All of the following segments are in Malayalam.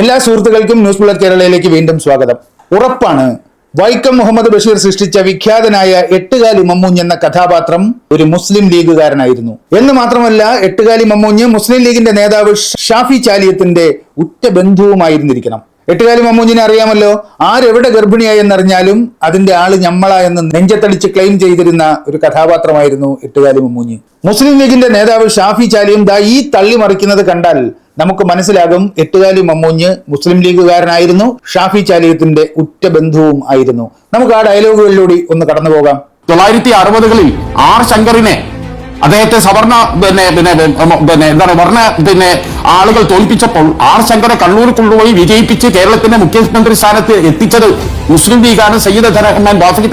എല്ലാ സുഹൃത്തുക്കൾക്കും ന്യൂസ് ബുള്ളറ്റ് കേരളയിലേക്ക് വീണ്ടും സ്വാഗതം. ഉറപ്പാണ് വൈക്കം മുഹമ്മദ് ബഷീർ സൃഷ്ടിച്ച വിഖ്യാതനായ എട്ടുകാലി മമ്മൂഞ്ഞ് എന്ന കഥാപാത്രം ഒരു മുസ്ലിം ലീഗുകാരനായിരുന്നു. എന്ന് മാത്രമല്ല എട്ടുകാലി മമ്മൂഞ്ഞ് മുസ്ലിം ലീഗിന്റെ നേതാവ് ഷാഫി ചാലിയത്തിന്റെ ഉറ്റ ബന്ധുവുമായിരുന്നിരിക്കണം. എട്ടുകാലി മമ്മൂഞ്ഞിനെ അറിയാമല്ലോ ആരെവിടെ ഗർഭിണിയായി എന്നറിഞ്ഞാലും അതിന്റെ ആൾ ഞമ്മളാ എന്ന് നെഞ്ചത്തടിച്ച് ക്ലെയിം ചെയ്തിരുന്ന ഒരു കഥാപാത്രമായിരുന്നു എട്ടുകാലി മമ്മൂഞ്ഞ്. മുസ്ലിം ലീഗിന്റെ നേതാവ് ഷാഫി ചാലിയും ദാ ഈ തള്ളി മറിക്കുന്നത് കണ്ടാൽ നമുക്ക് മനസ്സിലാകും എട്ടുകാലി മമ്മൂഞ്ഞ് മുസ്ലിം ലീഗുകാരനായിരുന്നു. ഷാഫി ചാലിയത്തിന്റെ ഉറ്റ ബന്ധുവും ആയിരുന്നു. നമുക്ക് ആ ഡയലോഗുകളിലൂടെ ഒന്ന് കടന്നു പോകാം. തൊള്ളായിരത്തി അറുപതുകളിൽ ആർ ശങ്കറിനെ അദ്ദേഹത്തെ സവർണ പിന്നെ പിന്നെ പിന്നെ എന്താണ് വർണ പിന്നെ ആളുകൾ തോൽപ്പിച്ചപ്പോൾ ആർ ശങ്കറെ കണ്ണൂർ കൊണ്ടുപോയി വിജയിപ്പിച്ച് കേരളത്തിന്റെ മുഖ്യമന്ത്രി സ്ഥാനത്ത് എത്തിച്ചത് മുസ്ലിം ലീഗാണ് സയ്യിദ് റഹ്മാൻ ബാഫക്കി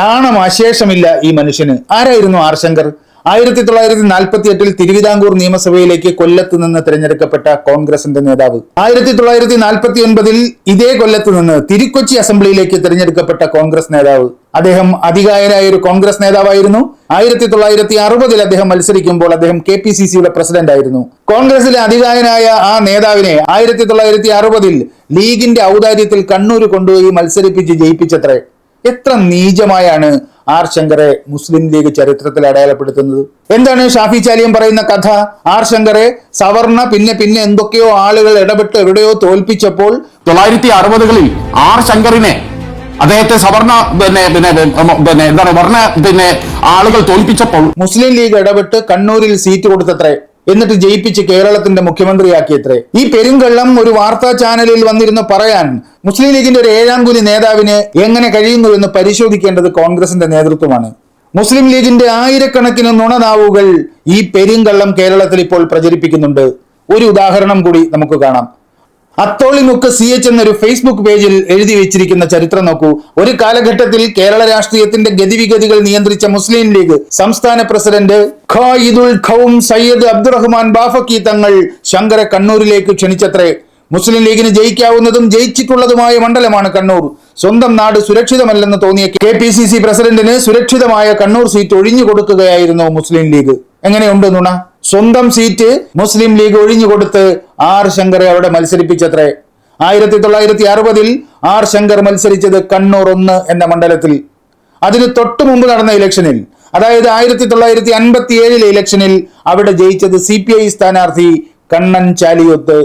നാണം അശേഷമില്ല ഈ മനുഷ്യന്. ആരായിരുന്നു ആർ ശങ്കർ? ആയിരത്തി തൊള്ളായിരത്തി നാൽപ്പത്തി എട്ടിൽ തിരുവിതാംകൂർ നിയമസഭയിലേക്ക് കൊല്ലത്ത് നിന്ന് തിരഞ്ഞെടുക്കപ്പെട്ട കോൺഗ്രസിന്റെ നേതാവ്. ആയിരത്തി തൊള്ളായിരത്തി നാൽപ്പത്തി ഒൻപതിൽ ഇതേ കൊല്ലത്ത് നിന്ന് തിരുക്കൊച്ചി അസംബ്ലിയിലേക്ക് തിരഞ്ഞെടുക്കപ്പെട്ട കോൺഗ്രസ് നേതാവ്. അദ്ദേഹം അധികായനായ ഒരു കോൺഗ്രസ് നേതാവായിരുന്നു. ആയിരത്തി തൊള്ളായിരത്തി അറുപതിൽ അദ്ദേഹം മത്സരിക്കുമ്പോൾ അദ്ദേഹം കെ പി സി സിയുടെ പ്രസിഡന്റ് ആയിരുന്നു കോൺഗ്രസിലെ അധികായനായ ആ നേതാവിനെ ആയിരത്തി തൊള്ളായിരത്തി അറുപതിൽ ലീഗിന്റെ ഔദാര്യത്തിൽ കണ്ണൂർ കൊണ്ടുപോയി മത്സരിപ്പിച്ച് ജയിപ്പിച്ചത്രേ. എത്ര നീചമായാണ് ആർ ശങ്കറെ മുസ്ലിം ലീഗ് ചരിത്രത്തിൽ അടയാളപ്പെടുത്തുന്നത്. എന്താണ് ഷാഫി ചാലിയം പറയുന്ന കഥ? ആർ ശങ്കറെ സവർണ പിന്നെ പിന്നെ എന്തൊക്കെയോ ആളുകൾ ഇടപെട്ട് എവിടെയോ തോൽപ്പിച്ചപ്പോൾ തൊള്ളായിരത്തി അറുപതുകളിൽ ആർ ശങ്കറിനെ അദ്ദേഹത്തെ സവർണ പിന്നെ പിന്നെ പിന്നെ എന്താണ് വർണ പിന്നെ ആളുകൾ തോൽപ്പിച്ചപ്പോൾ മുസ്ലിം ലീഗ് ഇടപെട്ട് കണ്ണൂരിൽ സീറ്റ് കൊടുത്തത്രേ. എന്നിട്ട് ജയിപ്പിച്ച് കേരളത്തിന്റെ മുഖ്യമന്ത്രിയാക്കിയത്രേ. ഈ പെരുങ്കള്ളം ഒരു വാർത്താ ചാനലിൽ വന്നിരുന്ന് പറയാൻ മുസ്ലിം ലീഗിന്റെ ഒരു ഏഴാം കൂലി നേതാവിന് എങ്ങനെ കഴിയുന്നു എന്ന് പരിശോധിക്കേണ്ടത് കോൺഗ്രസിന്റെ നേതൃത്വമാണ്. മുസ്ലിം ലീഗിന്റെ ആയിരക്കണക്കിന് നുണനാവുകൾ ഈ പെരുങ്കള്ളം കേരളത്തിൽ ഇപ്പോൾ പ്രചരിപ്പിക്കുന്നുണ്ട്. ഒരു ഉദാഹരണം കൂടി നമുക്ക് കാണാം. അത്തോളിമുക്ക് സി എച്ച് എന്നൊരു ഫേസ്ബുക്ക് പേജിൽ എഴുതി വെച്ചിരിക്കുന്ന ചരിത്രം നോക്കൂ. ഒരു കാലഘട്ടത്തിൽ കേരള രാഷ്ട്രീയത്തിന്റെ ഗതിവിഗതികൾ നിയന്ത്രിച്ച മുസ്ലിം ലീഗ് സംസ്ഥാന പ്രസിഡന്റ് ഖായിദുൽ ഖൗം സയ്യദ് അബ്ദുറഹ്മാൻ ബാഫക്കി തങ്ങൾ ശങ്കര കണ്ണൂരിലേക്ക് ക്ഷണിച്ചത്രേ. മുസ്ലിം ലീഗിന് ജയിക്കാവുന്നതും ജയിച്ചിട്ടുള്ളതുമായ മണ്ഡലമാണ് കണ്ണൂർ. സ്വന്തം നാട് സുരക്ഷിതമല്ലെന്ന് തോന്നിയ കെ പി സി സി പ്രസിഡന്റിന് സുരക്ഷിതമായ കണ്ണൂർ സീറ്റ് ഒഴിഞ്ഞു കൊടുക്കുകയായിരുന്നു മുസ്ലിം ലീഗ്. എങ്ങനെയുണ്ട് നുണ? സ്വന്തം സീറ്റ് മുസ്ലിം ലീഗ് ഒഴിഞ്ഞുകൊടുത്ത് ആർ ശങ്കറെ അവിടെ മത്സരിപ്പിച്ചത്രേ. ആയിരത്തി തൊള്ളായിരത്തി അറുപതിൽ ആർ ശങ്കർ മത്സരിച്ചത് കണ്ണൂർ ഒന്ന് എന്ന മണ്ഡലത്തിൽ. അതിന് തൊട്ടു മുമ്പ് നടന്ന ഇലക്ഷനിൽ അതായത് ആയിരത്തി തൊള്ളായിരത്തി അൻപത്തി ഏഴിലെ ഇലക്ഷനിൽ അവിടെ ജയിച്ചത് സി പി ഐ സ്ഥാനാർത്ഥി കണ്ണൻ ചാലിയൊത്ത്.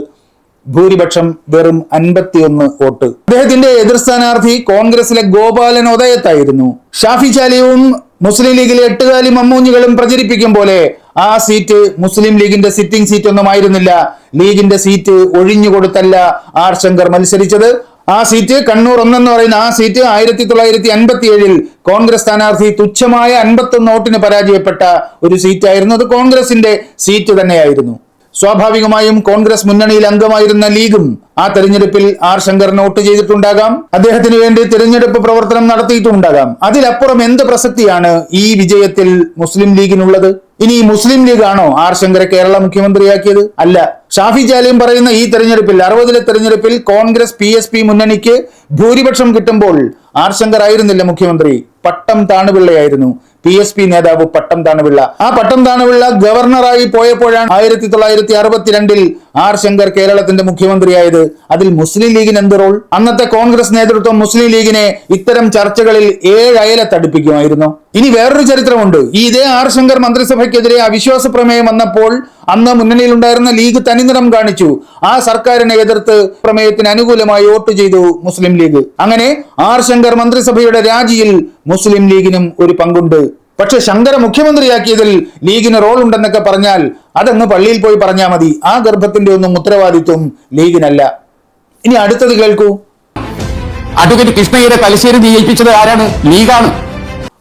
ഭൂരിപക്ഷം വെറും അൻപത്തിയൊന്ന് വോട്ട്. അദ്ദേഹത്തിന്റെ എതിർ സ്ഥാനാർത്ഥി കോൺഗ്രസിലെ ഗോപാലൻ ഉദയത്തായിരുന്നു. ഷാഫി ചാലിയും മുസ്ലിം ലീഗിലെ എട്ടുകാലി മമ്മൂഞ്ഞുകളും പ്രചരിപ്പിക്കും പോലെ ആ സീറ്റ് മുസ്ലിം ലീഗിന്റെ സിറ്റിംഗ് സീറ്റ് ഒന്നും ആയിരുന്നില്ല. ലീഗിന്റെ സീറ്റ് ഒഴിഞ്ഞുകൊടുത്തല്ല ആർ ശങ്കർ മത്സരിച്ചത്. ആ സീറ്റ് കണ്ണൂർ ഒന്നെന്ന് പറയുന്ന ആ സീറ്റ് ആയിരത്തി തൊള്ളായിരത്തി അൻപത്തി ഏഴിൽ കോൺഗ്രസ് സ്ഥാനാർത്ഥി തുച്ഛമായ അൻപത്തൊന്ന് വോട്ടിന് പരാജയപ്പെട്ട ഒരു സീറ്റായിരുന്നു അത് കോൺഗ്രസിന്റെ സീറ്റ് തന്നെയായിരുന്നു. സ്വാഭാവികമായും കോൺഗ്രസ് മുന്നണിയിൽ അംഗമായിരുന്ന ലീഗും ആ തെരഞ്ഞെടുപ്പിൽ ആർ ശങ്കറിന് വോട്ട് ചെയ്തിട്ടുണ്ടാകാം. അദ്ദേഹത്തിന് വേണ്ടി തെരഞ്ഞെടുപ്പ് പ്രവർത്തനം നടത്തിയിട്ടുണ്ടാകാം അതിലപ്പുറം എന്ത് പ്രസക്തിയാണ് ഈ വിജയത്തിൽ മുസ്ലിം ലീഗിനുള്ളത്? ഇനി മുസ്ലിം ലീഗ് ആണോ ആർ ശങ്കരെ കേരള മുഖ്യമന്ത്രിയാക്കിയത്? അല്ല. ഷാഫി ജാലിയും പറയുന്ന ഈ തെരഞ്ഞെടുപ്പിൽ അറുപതിലെ തെരഞ്ഞെടുപ്പിൽ കോൺഗ്രസ് പി മുന്നണിക്ക് ഭൂരിപക്ഷം കിട്ടുമ്പോൾ ആർ ശങ്കർ ആയിരുന്നില്ല മുഖ്യമന്ത്രി. പട്ടം താണുപിള്ളയായിരുന്നു. പി എസ് പി നേതാവ് പട്ടം താണുപിള്ള. ആ പട്ടം താണുപിള്ള ഗവർണറായി പോയപ്പോഴാണ് ആയിരത്തി തൊള്ളായിരത്തി അറുപത്തിരണ്ടിൽ ആർ ശങ്കർ കേരളത്തിന്റെ മുഖ്യമന്ത്രിയായത്. അതിൽ മുസ്ലിം ലീഗിന് എന്ത് റോൾ? അന്നത്തെ കോൺഗ്രസ് നേതൃത്വം മുസ്ലിം ലീഗിനെ ഇത്തരം ചർച്ചകളിൽ ഏഴയല തടിപ്പിക്കുമായിരുന്നു. ഇനി വേറൊരു ചരിത്രമുണ്ട്. ഈ ഇതേ ആർ ശങ്കർ മന്ത്രിസഭയ്ക്കെതിരെ അവിശ്വാസ പ്രമേയം വന്നപ്പോൾ അന്ന് മുന്നണിയിലുണ്ടായിരുന്ന ലീഗ് തനിനിറം കാണിച്ചു. ആ സർക്കാരിനെ എതിർത്ത് പ്രമേയത്തിന് അനുകൂലമായി വോട്ട് ചെയ്തു മുസ്ലിം ലീഗ്. അങ്ങനെ ആർ ശങ്കർ മന്ത്രിസഭയുടെ രാജിയിൽ മുസ്ലിം ലീഗിനും ഒരു പങ്കുണ്ട്. പക്ഷെ ശങ്കര മുഖ്യമന്ത്രിയാക്കിയതിൽ ലീഗിന് റോൾ ഉണ്ടെന്നൊക്കെ പറഞ്ഞാൽ അതങ്ങ് പള്ളിയിൽ പോയി പറഞ്ഞാൽ മതി. ആ ഗർഭത്തിന്റെ ഒന്നും ഉത്തരവാദിത്വം ലീഗിനല്ല. ഇനി അടുത്തത് കേൾക്കൂ. അഡ്വക്കേറ്റ് കൃഷ്ണയ്യരെ തലശ്ശേരി ജയിപ്പിച്ചത് ആരാണ്? ലീഗാണ്.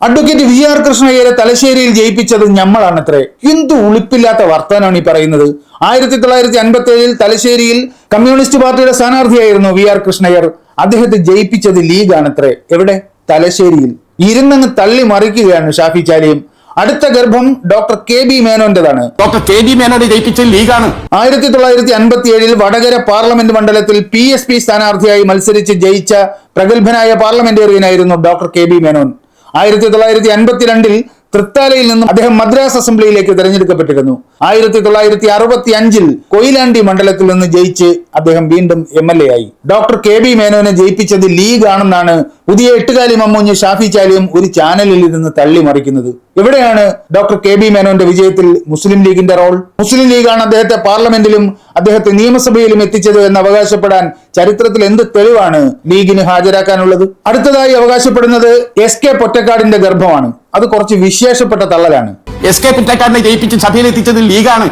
അഡ്വക്കേറ്റ് വി ആർ കൃഷ്ണയ്യരെ തലശ്ശേരിയിൽ ജയിപ്പിച്ചത് ഞമ്മളാണത്രേ. ഹിന്ദു ഉളിപ്പില്ലാത്ത വർത്തമാനമാണ് ഈ പറയുന്നത്? ആയിരത്തി തൊള്ളായിരത്തി അൻപത്തി ഏഴിൽ തലശ്ശേരിയിൽ കമ്മ്യൂണിസ്റ്റ് പാർട്ടിയുടെ സ്ഥാനാർത്ഥിയായിരുന്നു വി ആർ കൃഷ്ണയ്യർ. അദ്ദേഹത്തെ ജയിപ്പിച്ചത് ലീഗാണത്രേ. എവിടെ? തലശ്ശേരിയിൽ. ഇരുന്നങ്ങ് തള്ളി മറിക്കുകയാണ് ഷാഫി ചാലിയും. അടുത്ത ഗർഭം ഡോക്ടർ കെ ബി മേനോന്റേതാണ് ഡോക്ടർ കെ ബി മേനോനെ ജയിപ്പിച്ച ലീഗാണ്. ആയിരത്തി തൊള്ളായിരത്തി അൻപത്തി ഏഴിൽ വടകര പാർലമെന്റ് മണ്ഡലത്തിൽ പി എസ് പി സ്ഥാനാർത്ഥിയായി മത്സരിച്ച് ജയിച്ച പ്രഗത്ഭനായ പാർലമെന്റേറിയനായിരുന്നു ഡോക്ടർ കെ ബി മേനോൻ. ആയിരത്തി തൊള്ളായിരത്തി അൻപത്തിരണ്ടിൽ തൃത്താലയിൽ നിന്നും അദ്ദേഹം മദ്രാസ് അസംബ്ലിയിലേക്ക് തെരഞ്ഞെടുക്കപ്പെട്ടിരുന്നു. ആയിരത്തി തൊള്ളായിരത്തി അറുപത്തി അഞ്ചിൽ കൊയിലാണ്ടി മണ്ഡലത്തിൽ നിന്ന് ജയിച്ച് അദ്ദേഹം വീണ്ടും എം എൽ എ ആയി. ഡോക്ടർ കെ ബി മേനോനെ ജയിപ്പിച്ചത് ലീഗ് ആണെന്നാണ് പുതിയ എട്ടുകാലി മമ്മൂഞ്ഞ് ഷാഫി ചാലിയും ഒരു ചാനലിൽ ഇരുന്ന് തള്ളി മറിക്കുന്നത്. എവിടെയാണ് ഡോക്ടർ കെ ബി മേനോന്റെ വിജയത്തിൽ മുസ്ലിം ലീഗിന്റെ റോൾ? മുസ്ലിം ലീഗാണ് അദ്ദേഹത്തെ പാർലമെന്റിലും അദ്ദേഹത്തെ നിയമസഭയിലും എത്തിച്ചത് എന്ന് അവകാശപ്പെടാൻ ചരിത്രത്തിൽ എന്ത് തെളിവാണ് ലീഗിന് ഹാജരാക്കാനുള്ളത്? അടുത്തതായി അവകാശപ്പെടുന്നത് എസ് കെ പൊറ്റക്കാടിന്റെ ഗർഭമാണ്. അത് കുറച്ച് വിശേഷപ്പെട്ട തള്ളലാണ്. എസ് കെ പൊറ്റക്കാടിനെ ജയിപ്പിച്ച് സഭയിൽ എത്തിച്ചത് ലീഗാണ്.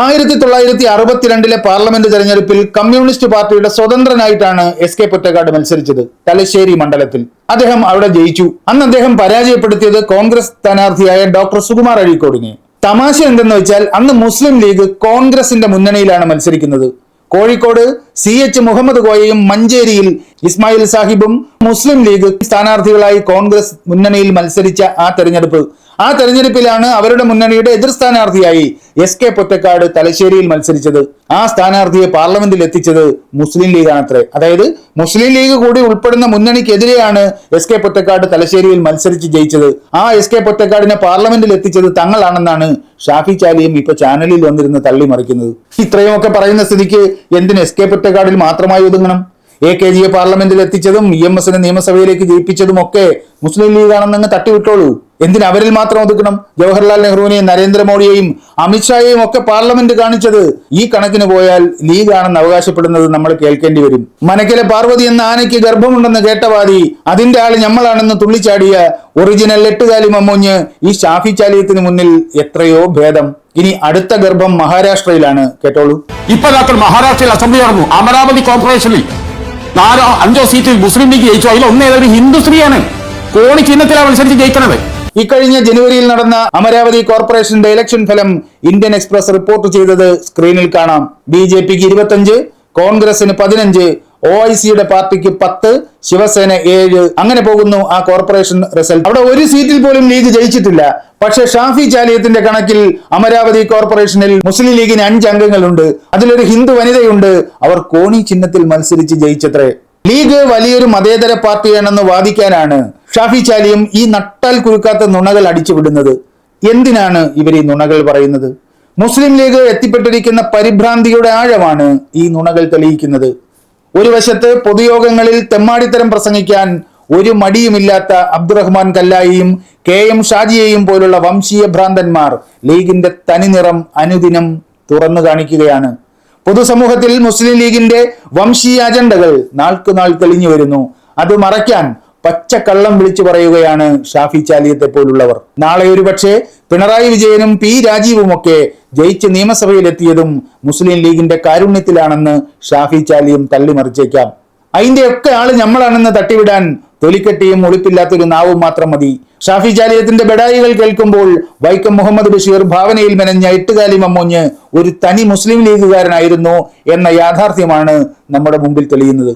ആയിരത്തി തൊള്ളായിരത്തി അറുപത്തിരണ്ടിലെ പാർലമെന്റ് തെരഞ്ഞെടുപ്പിൽ കമ്മ്യൂണിസ്റ്റ് പാർട്ടിയുടെ സ്വതന്ത്രനായിട്ടാണ് എസ് കെ പൊറ്റക്കാട് മത്സരിച്ചത് തലശ്ശേരി മണ്ഡലത്തിൽ. അദ്ദേഹം അവിടെ ജയിച്ചു. അന്ന് അദ്ദേഹം പരാജയപ്പെടുത്തിയത് കോൺഗ്രസ് സ്ഥാനാർത്ഥിയായ ഡോക്ടർ സുകുമാർ അഴീക്കോടിനെ. തമാശ എന്തെന്ന് വെച്ചാൽ അന്ന് മുസ്ലിം ലീഗ് കോൺഗ്രസിന്റെ മുന്നണിയിലാണ് മത്സരിക്കുന്നത്. കോഴിക്കോട് സി എച്ച് മുഹമ്മദ് കോയയും മഞ്ചേരിയിൽ ഇസ്മായിൽ സാഹിബും മുസ്ലിം ലീഗ് സ്ഥാനാർത്ഥികളായി കോൺഗ്രസ് മുന്നണിയിൽ മത്സരിച്ച ആ തെരഞ്ഞെടുപ്പ് ആ തെരഞ്ഞെടുപ്പിലാണ് അവരുടെ മുന്നണിയുടെ എതിർ സ്ഥാനാർത്ഥിയായി എസ് കെ പൊറ്റക്കാട് തലശ്ശേരിയിൽ മത്സരിച്ചത്. ആ സ്ഥാനാർത്ഥിയെ പാർലമെന്റിൽ എത്തിച്ചത് മുസ്ലിം ലീഗാണത്രേ. അതായത് മുസ്ലിം ലീഗ് കൂടി ഉൾപ്പെടുന്ന മുന്നണിക്കെതിരെയാണ് എസ് കെ പൊറ്റക്കാട് തലശ്ശേരിയിൽ മത്സരിച്ച് ജയിച്ചത്. ആ എസ് കെ പൊറ്റക്കാടിനെ പാർലമെന്റിൽ എത്തിച്ചത് തങ്ങളാണെന്നാണ് ഷാഫി ചാലിയും ഇപ്പൊ ചാനലിൽ വന്നിരുന്ന് തള്ളിമറിക്കുന്നത് ഇത്രയുമൊക്കെ പറയുന്ന സ്ഥിതിക്ക് എന്തിന് എസ് കെ പൊറ്റക്കാടിൽ മാത്രമായി ഒതുങ്ങണം? എ കെ ജിയെ പാർലമെന്റിൽ എത്തിച്ചതും ഇ എം എസിനെ നിയമസഭയിലേക്ക് ജയിപ്പിച്ചതും ഒക്കെ മുസ്ലിം ലീഗാണെന്നങ്ങ് തട്ടിവിട്ടോളൂ. എന്തിന് അവരിൽ മാത്രം ഒതുക്കണം? ജവഹർലാൽ നെഹ്റുവിനെയും നരേന്ദ്രമോദിയെയും അമിത്ഷായെയും ഒക്കെ പാർലമെന്റ് കാണിച്ചത് ഈ കണക്കിന് പോയാൽ ലീഗാണെന്ന് അവകാശപ്പെടുന്നത് നമ്മൾ കേൾക്കേണ്ടി വരും. മനക്കിലെ പാർവതി എന്ന ആനയ്ക്ക് ഗർഭമുണ്ടെന്ന് കേട്ടവാദി അതിന്റെ ആൾ ഞമ്മളാണെന്ന് തുള്ളിച്ചാടിയ ഒറിജിനൽ എട്ടുകാലി മമ്മൂഞ്ഞ് ഈ ഷാഫി ചാലിയത്തിന് മുന്നിൽ എത്രയോ ഭേദം. ഇനി അടുത്ത ഗർഭം മഹാരാഷ്ട്രയിലാണ്. കേട്ടോളൂ. ഇപ്പൊ മഹാരാഷ്ട്രയിൽ അസംബ്ലി നടന്നു. അമരാവതി കോർപ്പറേഷനിൽ നാലോ അഞ്ചോ സീറ്റിൽ മുസ്ലിം ലീഗ് ജയിച്ചു. അതിൽ ഒന്ന് ഏതൊരു ഹിന്ദു സ്ത്രീയാണ്. കോണി ചിഹ്നത്തിലാണ് മത്സരിച്ച് ജയിക്കണത്. ഇക്കഴിഞ്ഞ ജനുവരിയിൽ നടന്ന അമരാവതി കോർപ്പറേഷന്റെ ഇലക്ഷൻ ഫലം ഇന്ത്യൻ എക്സ്പ്രസ് റിപ്പോർട്ട് ചെയ്തത് സ്ക്രീനിൽ കാണാം. ബി ജെ പിക്ക് ഇരുപത്തഞ്ച് കോൺഗ്രസിന് പതിനഞ്ച് ഒ ഐ സിയുടെ പാർട്ടിക്ക് പത്ത് ശിവസേന ഏഴ്. അങ്ങനെ പോകുന്നു ആ കോർപ്പറേഷൻ റിസൾട്ട്. അവിടെ ഒരു സീറ്റിൽ പോലും ലീഗ് ജയിച്ചിട്ടില്ല. പക്ഷേ ഷാഫി ചാലിയത്തിന്റെ കണക്കിൽ അമരാവതി കോർപ്പറേഷനിൽ മുസ്ലിം ലീഗിന് അഞ്ച് അംഗങ്ങളുണ്ട്. അതിലൊരു ഹിന്ദു വനിതയുണ്ട്. അവർ കോണി ചിഹ്നത്തിൽ മത്സരിച്ച് ജയിച്ചത്രേ. ലീഗ് വലിയൊരു മതേതര പാർട്ടിയാണെന്ന് വാദിക്കാനാണ്. ഷാഫി ചാലിയും ഈ നട്ടാൽ കുരുക്കാത്ത നുണകൾ അടിച്ചുവിടുന്നത് എന്തിനാണ് ഇവർ ഈ നുണകൾ പറയുന്നത്? മുസ്ലിം ലീഗ് എത്തിപ്പെട്ടിരിക്കുന്ന പരിഭ്രാന്തിയുടെ ആഴമാണ് ഈ നുണകൾ തെളിയിക്കുന്നത്. ഒരു വശത്ത് പൊതുയോഗങ്ങളിൽ തെമ്മാടിത്തരം പ്രസംഗിക്കാൻ ഒരു മടിയുമില്ലാത്ത അബ്ദുറഹ്മാൻ കല്ലായിയും കെ എം ഷാജിയെയും പോലുള്ള വംശീയ ഭ്രാന്തന്മാർ ലീഗിന്റെ തനിനിറം അനുദിനം തുറന്നു കാണിക്കുകയാണ്. പൊതുസമൂഹത്തിൽ മുസ്ലിം ലീഗിന്റെ വംശീയ അജണ്ടകൾ നാൾക്കുനാൾ തെളിഞ്ഞു വരുന്നു. അത് മറയ്ക്കാൻ പച്ചക്കള്ളം വിളിച്ചു പറയുകയാണ് ഷാഫി ചാലിയത്തെ പോലുള്ളവർ. നാളെ ഒരുപക്ഷെ പിണറായി വിജയനും പി രാജീവുമൊക്കെ ജയിച്ച് നിയമസഭയിലെത്തിയതും മുസ്ലിം ലീഗിന്റെ കാരുണ്യത്തിലാണെന്ന് ഷാഫി ചാലിയും തള്ളിമറിച്ചേക്കാം. അതിന്റെ ഒക്കെ ആൾ ഞമ്മളാണെന്ന് തട്ടിവിടാൻ തൊലിക്കെട്ടിയും ഒളിപ്പില്ലാത്തൊരു നാവും മാത്രം മതി. ഷാഫി ചാലിയത്തിന്റെ ബെഡായികൾ കേൾക്കുമ്പോൾ വൈക്കം മുഹമ്മദ് ബഷീർ ഭാവനയിൽ മെനഞ്ഞ എട്ടുകാലി മമ്മൂഞ്ഞ് ഒരു തനി മുസ്ലിം ലീഗുകാരനായിരുന്നു എന്ന യാഥാർത്ഥ്യമാണ് നമ്മുടെ മുമ്പിൽ തെളിയുന്നത്.